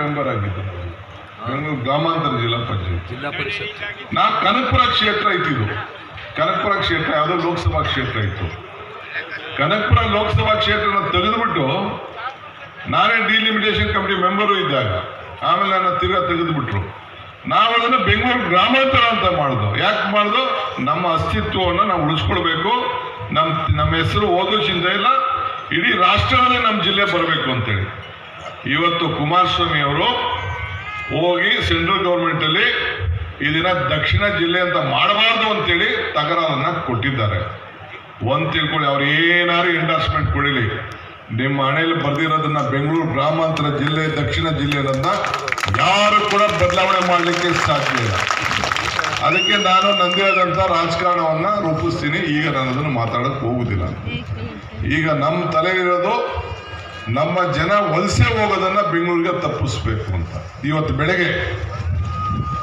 Member ಆಗಿದ್ದು. ಬೆಂಗಳೂರು ಗ್ರಾಮಾಂತರ ಜಿಲ್ಲಾ ಪಂಚಾಯತ್. ಜಿಲ್ಲಾ ಪರಿಷತ್. ನಾ ಕನಕಪುರ ಕ್ಷೇತ್ರ ಇತ್ತಿದ್ದು ಕನಕಪುರ ಕ್ಷೇತ್ರ ಯಾವುದೋ ಲೋಕಸಭಾ ಕ್ಷೇತ್ರ ಇತ್ತು. ಕನಕಪುರ ಲೋಕಸಭಾ ಕ್ಷೇತ್ರನ ತೆಗೆದುಬಿಟ್ಟು ನಾನೇ ಡಿಲಿಮಿಟೇಷನ್ ಕಮಿಟಿ ಮೆಂಬರು ಇದ್ದಾಗ ಆಮೇಲೆ ನನ್ನ ತಿರ್ಗಾ ತೆಗೆದುಬಿಟ್ರು. ನಾವು ಅದನ್ನು ಬೆಂಗಳೂರು ಗ್ರಾಮಾಂತರ ಅಂತ ಮಾಡೋದು. ಯಾಕೆ ಮಾಡೋದು? ನಮ್ಮ ಅಸ್ತಿತ್ವವನ್ನು ನಾವು ಉಳಿಸ್ಕೊಳ್ಬೇಕು. ನಮ್ಮ ನಮ್ಮ ಹೆಸರು ಓದೋ ಚಿಂತೆ ಇಲ್ಲ, ಇಡೀ ರಾಷ್ಟ್ರದಲ್ಲೇ ನಮ್ಮ ಜಿಲ್ಲೆ ಬರಬೇಕು ಅಂತೇಳಿ. ಇವತ್ತು ಕುಮಾರಸ್ವಾಮಿ ಅವರು ಹೋಗಿ ಸೆಂಟ್ರಲ್ ಗೌರ್ಮೆಂಟಲ್ಲಿ ಇದನ್ನ ದಕ್ಷಿಣ ಜಿಲ್ಲೆ ಅಂತ ಮಾಡಬಾರ್ದು ಅಂತೇಳಿ ತಕರಾರನ್ನ ಕೊಟ್ಟಿದ್ದಾರೆ. ಒಂದು ತಿಳ್ಕೊಳ್ಳಿ, ಅವ್ರು ಏನಾದ್ರು ಎಂಡಾರ್ಸ್ಮೆಂಟ್ ಕೊಡಿಲಿ. ನಿಮ್ಮ ಹಣೆಯಲ್ಲಿ ಬರ್ದಿರೋದನ್ನ ಬೆಂಗಳೂರು ಗ್ರಾಮಾಂತರ ಜಿಲ್ಲೆ, ದಕ್ಷಿಣ ಜಿಲ್ಲೆಯನ್ನ ಯಾರು ಕೂಡ ಬದಲಾವಣೆ ಮಾಡಲಿಕ್ಕೆ ಸಾಧ್ಯ ಇಲ್ಲ. ಅದಕ್ಕೆ ನಾನು ನಂದಿಯಾದಂಥ ರಾಜಕಾರಣವನ್ನ ರೂಪಿಸ್ತೀನಿ. ಈಗ ನಾನು ಅದನ್ನು ಮಾತಾಡಕ್ ಹೋಗುದಿಲ್ಲ. ಈಗ ನಮ್ಮ ತಲೆ ಇರೋದು ನಮ್ಮ ಜನ ವಲಸೆ ಹೋಗೋದನ್ನ ಬೆಂಗಳೂರಿಗೆ ತಪ್ಪಿಸ್ಬೇಕು ಅಂತ. ಇವತ್ತು ಬೆಳಗ್ಗೆ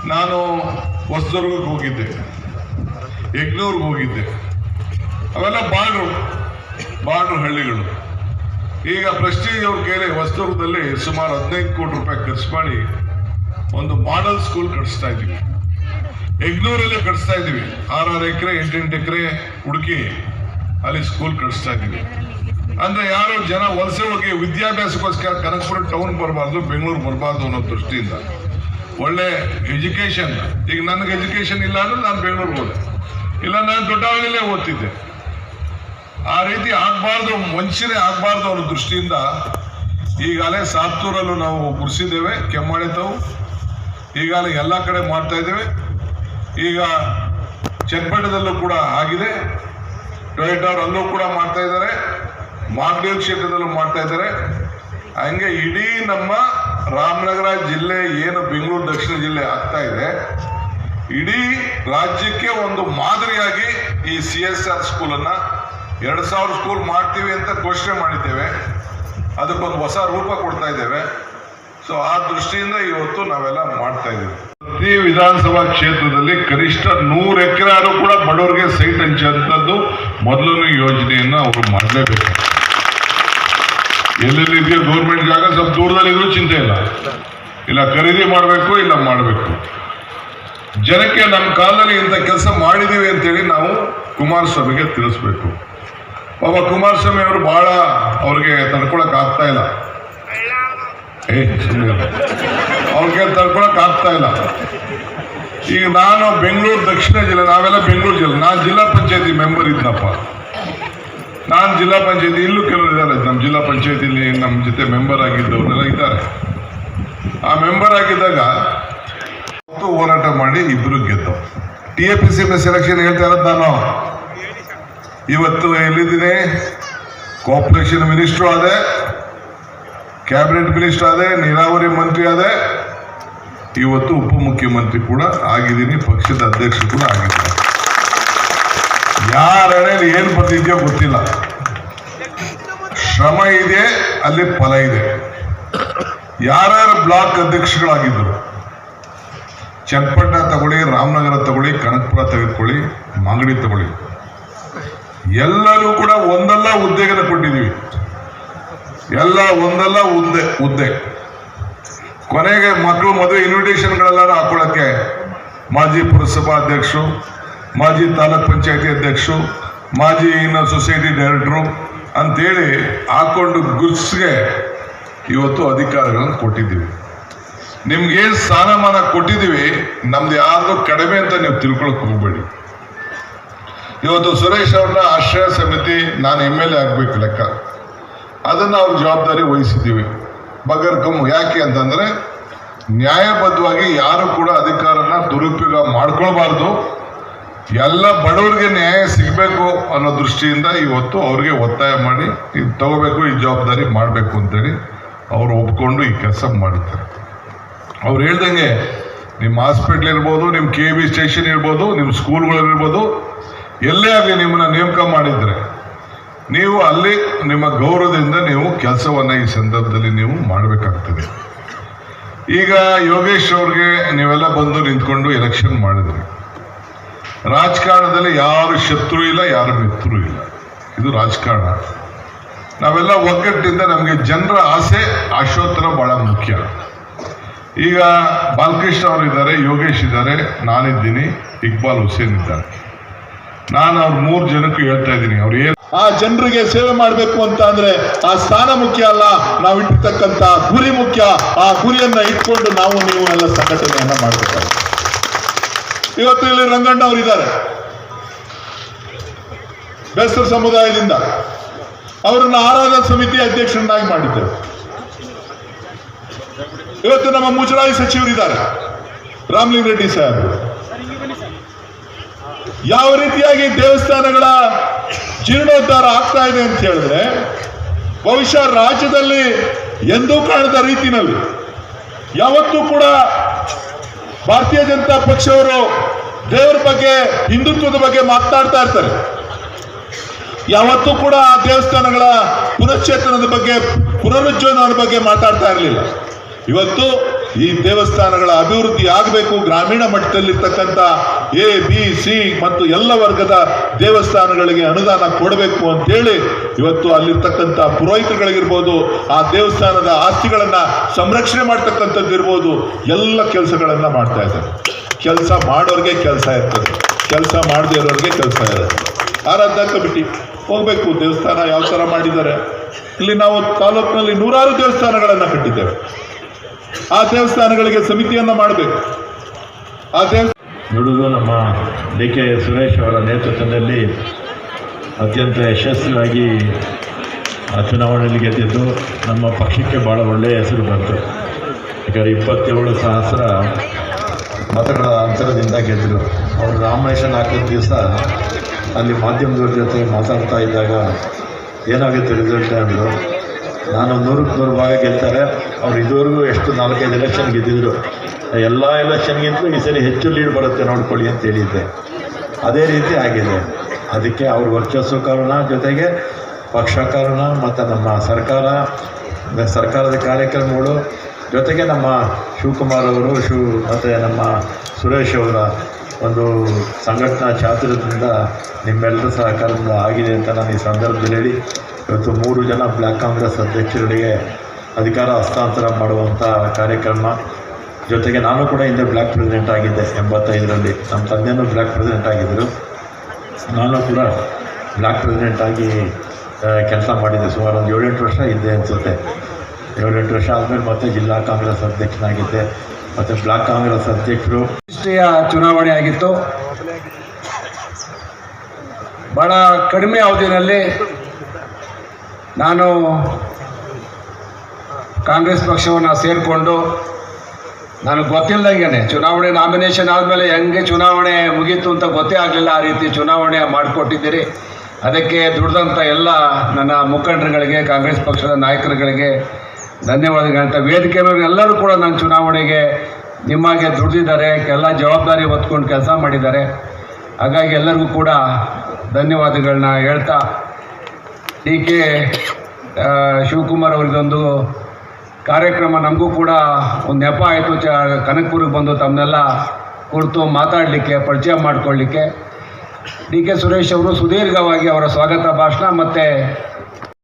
ನಾನು ಹೊಸದುರ್ಗಕ್ಕೆ ಹೋಗಿದ್ದೆ. ಯಜ್ಞೂರ್ಗೆ ಹೋಗಿದ್ದೆ. ಅವೆಲ್ಲ ಬಾರ್ಡ್ರು ಬಾರ್ಡ್ರು ಹಳ್ಳಿಗಳು. ಈಗ ಪ್ರೆಸ್ಟೀಜ್ ಅವ್ರ ಕೈಲಿ ಹೊಸದುರ್ಗದಲ್ಲಿ ಸುಮಾರು ಹದಿನೈದು ಕೋಟಿ ರೂಪಾಯಿ ಖರ್ಚು ಮಾಡಿ ಒಂದು ಮಾಡೆಲ್ ಸ್ಕೂಲ್ ಕಟ್ಟಿಸ್ತಾ ಇದ್ದೀವಿ. ಎಗ್ನೂರಲ್ಲಿ ಕಟ್ಟಿಸ್ತಾ ಇದ್ದೀವಿ. ಆರಾರು ಎಕರೆ, ಎಂಟೆಂಟು ಎಕರೆ ಹುಡುಕಿ ಅಲ್ಲಿ ಸ್ಕೂಲ್ ಕಟ್ಟಿಸ್ತಾ ಇದ್ದೀವಿ. ಅಂದ್ರೆ ಯಾರು ಜನ ವಲಸೆ ಹೋಗಿ ವಿದ್ಯಾಭ್ಯಾಸಕ್ಕೋಸ್ಕರ ಕನಕಪುರ ಟೌನ್ ಬರಬಾರ್ದು, ಬೆಂಗಳೂರು ಬರಬಾರ್ದು ಅನ್ನೋ ದೃಷ್ಟಿಯಿಂದ. ಒಳ್ಳೆ ಎಜುಕೇಶನ್ ಈಗ ನನಗೆ ಎಜುಕೇಶನ್ ಇಲ್ಲ ಅಂದ್ರೆ ನಾನು ಬೆಂಗಳೂರಿಗೆ ಹೋದೆ. ಇಲ್ಲ, ನಾನು ದೊಡ್ಡವನಲ್ಲೇ ಓದ್ತಿದ್ದೆ. ಆ ರೀತಿ ಆಗಬಾರ್ದು ವಂಚನೆ ಆಗಬಾರ್ದು ಅವ್ರ ದೃಷ್ಟಿಯಿಂದ ಈಗಾಗಲೇ ಸಾತ್ತೂರಲ್ಲೂ ನಾವು ಗುರಿಸಿದ್ದೇವೆ ಕೆಮ್ಮಾಳೆ ತಾವು. ಈಗಾಗಲೇ ಎಲ್ಲ ಕಡೆ ಮಾಡ್ತಾ ಇದ್ದೇವೆ. ಈಗ ಚನ್ನಪಟ್ಟಣದಲ್ಲೂ ಕೂಡ ಆಗಿದೆ. ಟೊಯೋಟಾ ಅಲ್ಲೂ ಕೂಡ ಮಾಡ್ತಾ ಇದ್ದಾರೆ. ಮಾಗಡಿ ಕ್ಷೇತ್ರದಲ್ಲೂ ಮಾಡ್ತಾ ಇದ್ದಾರೆ. ಹಂಗೆ ಇಡೀ ನಮ್ಮ ರಾಮನಗರ ಜಿಲ್ಲೆ ಏನು ಬೆಂಗಳೂರು ದಕ್ಷಿಣ ಜಿಲ್ಲೆ ಆಗ್ತಾ ಇದೆ. ಇಡೀ ರಾಜ್ಯಕ್ಕೆ ಒಂದು ಮಾದರಿಯಾಗಿ ಈ ಸಿ ಎಸ್ ಆರ್ ಸ್ಕೂಲನ್ನು ಎರಡು ಸಾವಿರ ಸ್ಕೂಲ್ ಮಾಡ್ತೀವಿ ಅಂತ ಘೋಷಣೆ ಮಾಡಿದ್ದೇವೆ. ಅದಕ್ಕೊಂದು ಹೊಸ ರೂಪ ಕೊಡ್ತಾ ಇದ್ದೇವೆ. ಸೊ ಆ ದೃಷ್ಟಿಯಿಂದ ಇವತ್ತು ನಾವೆಲ್ಲ ಮಾಡ್ತಾ ಇದ್ದೀವಿ. ಪ್ರತಿ ವಿಧಾನಸಭಾ ಕ್ಷೇತ್ರದಲ್ಲಿ ಕನಿಷ್ಠ ನೂರು ಎಕರೆ ಆದರೂ ಕೂಡ ಬಡವರಿಗೆ ಸೈಟ್ ಹಂಚುವಂಥದ್ದು ಮೊದಲನೇ ಯೋಜನೆಯನ್ನ ಅವರು ಮಾಡಲೇಬೇಕು. ಎಲ್ಲೆಲ್ಲಿ ಇದೆಯೋ ಗೌರ್ಮೆಂಟ್ ಜಾಗ, ಸ್ವಲ್ಪ ದೂರದಲ್ಲಿ ಇದ್ರೂ ಚಿಂತೆ ಇಲ್ಲ. ಇಲ್ಲ ಖರೀದಿ ಮಾಡಬೇಕು, ಇಲ್ಲ ಮಾಡಬೇಕು. ಜನಕ್ಕೆ ನಮ್ಮ ಕಾಲದಲ್ಲಿ ಇಂಥ ಕೆಲಸ ಮಾಡಿದ್ದೀವಿ ಅಂತೇಳಿ ನಾವು ಕುಮಾರಸ್ವಾಮಿಗೆ ತಿಳಿಸ್ಬೇಕು. ಪಾಪ ಕುಮಾರಸ್ವಾಮಿ ಅವರು ಬಹಳ ಅವ್ರಿಗೆ ತಡ್ಕೊಳಕ್ ಆಗ್ತಾ ಇಲ್ಲ. ಏ ಅವ್ರಿಗೆ ತಡ್ಕೊಳಕ್ ಆಗ್ತಾ ಇಲ್ಲ. ಈಗ ನಾನು ಬೆಂಗಳೂರು ದಕ್ಷಿಣ ಜಿಲ್ಲೆ, ನಾವೆಲ್ಲ ಬೆಂಗಳೂರು ಜಿಲ್ಲೆ. ನಾನು ಜಿಲ್ಲಾ ಪಂಚಾಯತಿ ಮೆಂಬರ್ ಇದ್ನಪ್ಪ. ನಾನು ಜಿಲ್ಲಾ ಪಂಚಾಯತಿ, ಇಲ್ಲೂ ಕೆಲವರು ಇದ್ದಾರೆ ನಮ್ಮ ಜಿಲ್ಲಾ ಪಂಚಾಯತಿಲಿ ನಮ್ಮ ಜೊತೆ ಮೆಂಬರ್ ಆಗಿದ್ದವ್ರನ್ನೆಲ್ಲ ಇದ್ದಾರೆ. ಆ ಮೆಂಬರ್ ಆಗಿದ್ದಾಗ ಹೋರಾಟ ಮಾಡಿ ಇಬ್ಬರು ಗೆದ್ದು T A P C selection ಹೇಳ್ತಾ ಇರೋದು ನಾನು. ಇವತ್ತು ಎಲ್ಲಿದ್ದೀನಿ? ಕೋಆಪರೇಷನ್ ಮಿನಿಸ್ಟ್ರು ಆದೆ ಕ್ಯಾಬಿನೆಟ್ ಮಿನಿಸ್ಟರ್ ಆದೆ, ನೀರಾವರಿ ಮಂತ್ರಿ ಆದೆ. ಇವತ್ತು ಉಪಮುಖ್ಯಮಂತ್ರಿ ಕೂಡ ಆಗಿದ್ದೀನಿ, ಪಕ್ಷದ ಅಧ್ಯಕ್ಷ ಕೂಡ ಆಗಿದ್ದೀನಿ ಯಾರ ಹಣೆಯಲ್ಲಿ ಏನು ಬರ್ತಿದ್ಯೋ ಗೊತ್ತಿಲ್ಲ. ಶ್ರಮ ಇದೆ, ಅಲ್ಲಿ ಫಲ ಇದೆ. ಯಾರ್ಯಾರು ಬ್ಲಾಕ್ ಅಧ್ಯಕ್ಷಗಳಾಗಿದ್ದರು ಚನ್ನಪಟ್ಟಣ ತಗೊಳ್ಳಿ, ರಾಮನಗರ ತಗೊಳ್ಳಿ, ಕನಕಪುರ ತೆಗೆದುಕೊಳ್ಳಿ, ಮಾಗಡಿ ತಗೊಳ್ಳಿ. ಎಲ್ಲರೂ ಕೂಡ ಒಂದಲ್ಲ ಹುದ್ದೆಗಳನ್ನು ಕೊಟ್ಟಿದ್ದೀವಿ. ಎಲ್ಲ ಒಂದಲ್ಲ ಹುದ್ದೆ ಹುದ್ದೆ. ಕೊನೆಗೆ ಮಕ್ಕಳು ಮದುವೆ ಇನ್ವಿಟೇಷನ್ಗಳೆಲ್ಲರೂ ಹಾಕೊಳ್ಳೋಕ್ಕೆ ಮಾಜಿ ಪುರಸಭಾ ಅಧ್ಯಕ್ಷರು, ಮಾಜಿ ತಾಲೂಕ್ ಪಂಚಾಯತಿ ಅಧ್ಯಕ್ಷರು, ಮಾಜಿ ಇನ್ನ ಸೊಸೈಟಿ ಡೈರೆಕ್ಟ್ರು ಅಂತೇಳಿ ಹಾಕೊಂಡು ಗುರ್ಸ್ಗೆ ಇವತ್ತು ಅಧಿಕಾರಗಳನ್ನು ಕೊಟ್ಟಿದ್ದೀವಿ. ನಿಮ್ಗೆ ಸ್ಥಾನಮಾನ ಕೊಟ್ಟಿದ್ದೀವಿ, ನಮ್ದು ಯಾರ್ದು ಕಡಿಮೆ ಅಂತ ನೀವು ತಿಳ್ಕೊಳಕ್ ಹೋಗ್ಬೇಡಿ. ಇವತ್ತು ಸುರೇಶ್ ಅವ್ರನ್ನ ಆಶ್ರಯ ಸಮಿತಿ ನಾನು ಎಂ ಎಲ್ ಎ ಆಗ್ಬೇಕು ಲೆಕ್ಕ. ಅದನ್ನು ಅವ್ರ ಜವಾಬ್ದಾರಿ ವಹಿಸಿದ್ದೀವಿ. ಬಗರ್ಕಮ್ ಯಾಕೆ ಅಂತಂದ್ರೆ ನ್ಯಾಯಬದ್ಧವಾಗಿ ಯಾರು ಕೂಡ ಅಧಿಕಾರನ ದುರುಪಯೋಗ ಮಾಡ್ಕೊಳ್ಬಾರ್ದು. ಎಲ್ಲ ಬಡವರಿಗೆ ನ್ಯಾಯ ಸಿಗಬೇಕು ಅನ್ನೋ ದೃಷ್ಟಿಯಿಂದ ಇವತ್ತು ಅವ್ರಿಗೆ ಒತ್ತಾಯ ಮಾಡಿ, ಇದು ತಗೋಬೇಕು, ಈ ಜವಾಬ್ದಾರಿ ಮಾಡಬೇಕು ಅಂತೇಳಿ ಅವರು ಒಪ್ಕೊಂಡು ಈ ಕೆಲಸ ಮಾಡುತ್ತಾರೆ ಅವ್ರು ಹೇಳ್ದಂಗೆ, ನಿಮ್ಮ ಹಾಸ್ಪಿಟ್ಲ್ ಇರ್ಬೋದು, ನಿಮ್ಮ ಕೆ ಬಿ ಸ್ಟೇಷನ್ ಇರ್ಬೋದು, ನಿಮ್ಮ ಸ್ಕೂಲ್ಗಳಿರ್ಬೋದು ಎಲ್ಲೇ ಆಗಲಿ ನಿಮ್ಮನ್ನ ನೇಮಕ ಮಾಡಿದ್ರೆ, ನೀವು ಅಲ್ಲಿ ನಿಮ್ಮ ಗೌರವದಿಂದ ನೀವು ಕೆಲಸವನ್ನು ಈ ಸಂದರ್ಭದಲ್ಲಿ ನೀವು ಮಾಡಬೇಕಾಗ್ತದೆ. ಈಗ ಯೋಗೇಶ್ ಅವ್ರಿಗೆ ನೀವೆಲ್ಲ ಬಂದು ನಿಂತ್ಕೊಂಡು ಎಲೆಕ್ಷನ್ ಮಾಡಿದ್ರಿ. ರಾಜಕಾರಣದಲ್ಲಿ ಯಾರು ಶತ್ರು ಇಲ್ಲ, ಯಾರು ಮಿತ್ರರು ಇಲ್ಲ. ಇದು ರಾಜಕಾರಣ. ನಾವೆಲ್ಲ ಒಗ್ಗಟ್ಟಿಂದ ನಮಗೆ ಜನರ ಆಸೆ, ಆಶೋತ್ತರ ಬಹಳ ಮುಖ್ಯ. ಈಗ ಬಾಲಕೃಷ್ಣ ಅವರಿದ್ದಾರೆ, ಯೋಗೇಶ್ ಇದ್ದಾರೆ, ನಾನಿದ್ದೀನಿ, ಇಕ್ಬಾಲ್ ಹುಸೇನ್ ಇದ್ದಾರೆ. ನಾನು ಅವ್ರ ಮೂರು ಜನಕ್ಕೂ ಹೇಳ್ತಾ ಇದ್ದೀನಿ, ಅವ್ರು ಏನು ಆ ಜನರಿಗೆ ಸೇವೆ ಮಾಡಬೇಕು ಅಂತ ಅಂದ್ರೆ ಆ ಸ್ಥಾನ ಮುಖ್ಯ ಅಲ್ಲ, ನಾವು ಇಟ್ಟಿರ್ತಕ್ಕಂತ ಗುರಿ ಮುಖ್ಯ. ಆ ಗುರಿಯನ್ನ ಇಟ್ಕೊಂಡು ನಾವು ನೀವು ಎಲ್ಲ ಸಂಘಟನೆಯನ್ನ ಮಾಡ್ಬೇಕಾಗುತ್ತೆ. ಇವತ್ತು ಇಲ್ಲಿ ರಂಗಣ್ಣ ಅವರಿದ್ದಾರೆ ಬೇಸರ ಸಮುದಾಯದಿಂದ ಅವರನ್ನ ಆರಾಧನಾ ಸಮಿತಿ ಅಧ್ಯಕ್ಷರನ್ನಾಗಿ ಮಾಡಿದ್ದೇವೆ ಇವತ್ತು ನಮ್ಮ ಮುಜರಾಯಿ ಸಚಿವರಿದ್ದಾರೆ, ರಾಮಲಿಂಗ ರೆಡ್ಡಿ ಸಾಹೇಬರು. ಯಾವ ರೀತಿಯಾಗಿ ದೇವಸ್ಥಾನಗಳ ಜೀರ್ಣೋದ್ಧಾರ ಆಗ್ತಾ ಇದೆ ಅಂತ ಹೇಳಿದ್ರೆ, ಬಹುಶಃ ರಾಜ್ಯದಲ್ಲಿ ಎಂದೂ ಕಾಣದ ರೀತಿನಲ್ಲಿ ಯಾವತ್ತೂ ಕೂಡ ಭಾರತೀಯ ಜನತಾ ಪಕ್ಷವರು ದೇವರ ಬಗ್ಗೆ, ಹಿಂದುತ್ವದ ಬಗ್ಗೆ ಮಾತನಾಡ್ತಾ ಇರ್ತಾರೆ. ಯಾವತ್ತೂ ಕೂಡ ಆ ದೇವಸ್ಥಾನಗಳ ಪುನಶ್ಚೇತನದ ಬಗ್ಗೆ, ಪುನರುಜ್ಜೀವನದ ಬಗ್ಗೆ ಮಾತಾಡ್ತಾ ಇರಲಿಲ್ಲ. ಇವತ್ತು ಈ ದೇವಸ್ಥಾನಗಳ ಅಭಿವೃದ್ಧಿ ಆಗಬೇಕು, ಗ್ರಾಮೀಣ ಮಟ್ಟದಲ್ಲಿರ್ತಕ್ಕಂಥ ಎ ಬಿ ಸಿ ಮತ್ತು ಎಲ್ಲ ವರ್ಗದ ದೇವಸ್ಥಾನಗಳಿಗೆ ಅನುದಾನ ಕೊಡಬೇಕು ಅಂತೇಳಿ ಇವತ್ತು ಅಲ್ಲಿರ್ತಕ್ಕಂಥ ಪುರೋಹಿತರುಗಳಿಗಿರ್ಬೋದು, ಆ ದೇವಸ್ಥಾನದ ಆಸ್ತಿಗಳನ್ನ ಸಂರಕ್ಷಣೆ ಮಾಡ್ತಕ್ಕಂಥದ್ದು ಇರ್ಬೋದು, ಎಲ್ಲ ಕೆಲಸಗಳನ್ನ ಮಾಡ್ತಾ ಇದ್ದಾರೆ. ಕೆಲಸ ಮಾಡೋರಿಗೆ ಕೆಲಸ ಇರ್ತದೆ. ಕೆಲಸ ಮಾಡದೇ ಇರೋರಿಗೆ ಕೆಲಸ ಇರುತ್ತೆ. ಆರಾಧ್ಯ ಕಮಿಟಿ ಹೋಗ್ಬೇಕು, ದೇವಸ್ಥಾನ ಯಾವ ಥರ ಮಾಡಿದ್ದಾರೆ. ಇಲ್ಲಿ ನಾವು ತಾಲೂಕಿನಲ್ಲಿ ನೂರಾರು ದೇವಸ್ಥಾನಗಳನ್ನು ಕಟ್ಟಿದ್ದೇವೆ. ಆ ದೇವಸ್ಥಾನಗಳಿಗೆ ಸಮಿತಿಯನ್ನ ಮಾಡಬೇಕು. ಆ ದೇವ ನುಡಿದು ನಮ್ಮ ಡಿ ಕೆ ಸುರೇಶ್ ಅವರ ನೇತೃತ್ವದಲ್ಲಿ ಅತ್ಯಂತ ಯಶಸ್ವಿಯಾಗಿ ಚುನಾವಣೆಯಲ್ಲಿ ಗೆದ್ದಿದ್ದು ನಮ್ಮ ಪಕ್ಷಕ್ಕೆ ಭಾಳ ಒಳ್ಳೆಯ ಹೆಸರು ಬಂತು. ಯಾಕಂದರೆ ಇಪ್ಪತ್ತೇಳು ಸಹಸ್ರ ಮತಗಳ ಅಂತರದಿಂದ ಗೆದ್ದರು. ಅವರು ನಾಮಿನೇಷನ್ ನಾಲ್ಕು ದಿವಸ ಅಲ್ಲಿ ಮಾಧ್ಯಮದವ್ರ ಜೊತೆ ಮಾತಾಡ್ತಾ ಇದ್ದಾಗ ಏನಾಗುತ್ತೆ ರಿಸಲ್ಟ್ ಅಂದರು, ನಾನು ನೂರಕ್ಕೆ ನೂರು ಭಾಗ ಗೆಲ್ತಾರೆ, ಅವ್ರು ಇದುವರೆಗೂ ಎಷ್ಟು ನಾಲ್ಕೈದು ಎಲೆಕ್ಷನ್ ಗೆದ್ದಿದ್ರು. ಎಲ್ಲ ಎಲೆಕ್ಷನ್ಗಿಂತಲೂ ಈ ಸರಿ ಹೆಚ್ಚು ಲೀಡ್ ಬರುತ್ತೆ ನೋಡ್ಕೊಳ್ಳಿ ಅಂತ ಹೇಳಿದ್ದೆ. ಅದೇ ರೀತಿ ಆಗಿದೆ. ಅದಕ್ಕೆ ಅವ್ರ ವರ್ಚಸ್ಸು ಕಾರಣ, ಜೊತೆಗೆ ಪಕ್ಷ ಕಾರಣ, ಮತ್ತು ನಮ್ಮ ಸರ್ಕಾರ ಸರ್ಕಾರದ ಕಾರ್ಯಕ್ರಮಗಳು, ಜೊತೆಗೆ ನಮ್ಮ ಶಿವಕುಮಾರ್ ಅವರು, ಶಿವ, ಮತ್ತು ನಮ್ಮ ಸುರೇಶ್ ಅವರ ಒಂದು ಸಂಘಟನಾ ಚಾತುರ್ಯದಿಂದ ನಿಮ್ಮೆಲ್ಲರ ಸಹಕಾರದಿಂದ ಆಗಿದೆ ಅಂತ ನಾನು ಈ ಸಂದರ್ಭದಲ್ಲಿ ಹೇಳಿ, ಇವತ್ತು ಮೂರು ಜನ ಬ್ಲ್ಯಾಕ್ ಕಾಂಗ್ರೆಸ್ ಅಧ್ಯಕ್ಷರುಗಳಿಗೆ ಅಧಿಕಾರ ಹಸ್ತಾಂತರ ಮಾಡುವಂಥ ಕಾರ್ಯಕ್ರಮ. ಜೊತೆಗೆ ನಾನು ಕೂಡ ಹಿಂದೆ ಬ್ಲ್ಯಾಕ್ ಪ್ರೆಸಿಡೆಂಟ್ ಆಗಿದ್ದೆ ಎಂಬತ್ತೈದರಲ್ಲಿ. ನಮ್ಮ ತಂದೆಯೂ ಬ್ಲ್ಯಾಕ್ ಪ್ರೆಸಿಡೆಂಟ್ ಆಗಿದ್ದರು. ನಾನು ಕೂಡ ಬ್ಲ್ಯಾಕ್ ಪ್ರೆಸಿಡೆಂಟ್ ಆಗಿ ಕೆಲಸ ಮಾಡಿದ್ದೆ. ಸುಮಾರು ಒಂದು ಏಳೆಂಟು ವರ್ಷ ಇದ್ದೆ ಅನಿಸುತ್ತೆ. ಏಳೆಂಟು ವರ್ಷ ಆದಮೇಲೆ ಮತ್ತೆ ಜಿಲ್ಲಾ ಕಾಂಗ್ರೆಸ್ ಅಧ್ಯಕ್ಷನಾಗಿದ್ದೆ. ಮತ್ತು ಬ್ಲಾಕ್ ಕಾಂಗ್ರೆಸ್ ಅಧ್ಯಕ್ಷರು. ರಾಷ್ಟ್ರೀಯ ಚುನಾವಣೆ ಆಗಿತ್ತು. ಭಾಳ ಕಡಿಮೆ ಅವಧಿನಲ್ಲಿ ನಾನು ಕಾಂಗ್ರೆಸ್ ಪಕ್ಷವನ್ನು ಸೇರಿಕೊಂಡು ನನಗೆ ಗೊತ್ತಿಲ್ಲದಂಗೆ ಚುನಾವಣೆ ನಾಮಿನೇಷನ್ ಆದಮೇಲೆ ಹೆಂಗೆ ಚುನಾವಣೆ ಮುಗೀತು ಅಂತ ಗೊತ್ತೇ ಆಗಲಿಲ್ಲ ಆ ರೀತಿ ಚುನಾವಣೆ ಮಾಡಿಕೊಟ್ಟಿದ್ದೀರಿ. ಅದಕ್ಕೆ ದುಡ್ದಂಥ ಎಲ್ಲ ನನ್ನ ಮುಖಂಡರುಗಳಿಗೆ, ಕಾಂಗ್ರೆಸ್ ಪಕ್ಷದ ನಾಯಕರುಗಳಿಗೆ ಧನ್ಯವಾದಗಳಂತ ವೇದಿಕೆ ಎಲ್ಲರೂ ಕೂಡ ನನ್ನ ಚುನಾವಣೆಗೆ ನಿಮಗೆ ದುಡಿದಿದ್ದಾರೆ, ಎಲ್ಲ ಜವಾಬ್ದಾರಿ ಹೊತ್ಕೊಂಡು ಕೆಲಸ ಮಾಡಿದ್ದಾರೆ. ಹಾಗಾಗಿ ಎಲ್ಲರಿಗೂ ಕೂಡ ಧನ್ಯವಾದಗಳನ್ನ ಹೇಳ್ತಾ, ಡಿ ಕೆ ಶಿವಕುಮಾರ್ ಅವರಿಗೊಂದು ಕಾರ್ಯಕ್ರಮ ನಮಗೂ ಕೂಡ ಒಂದು ನೆಪ ಆಯಿತು. ಚ ಕನಕಪುರಿಗೆ ಬಂದು ತಮ್ಮನ್ನೆಲ್ಲ ಕುರಿತು ಮಾತಾಡಲಿಕ್ಕೆ, ಪರಿಚಯ ಮಾಡಿಕೊಳ್ಳಿಕ್ಕೆ ಡಿ ಕೆ ಸುರೇಶ್ ಅವರು ಸುದೀರ್ಘವಾಗಿ ಅವರ ಸ್ವಾಗತ ಭಾಷಣ, ಮತ್ತು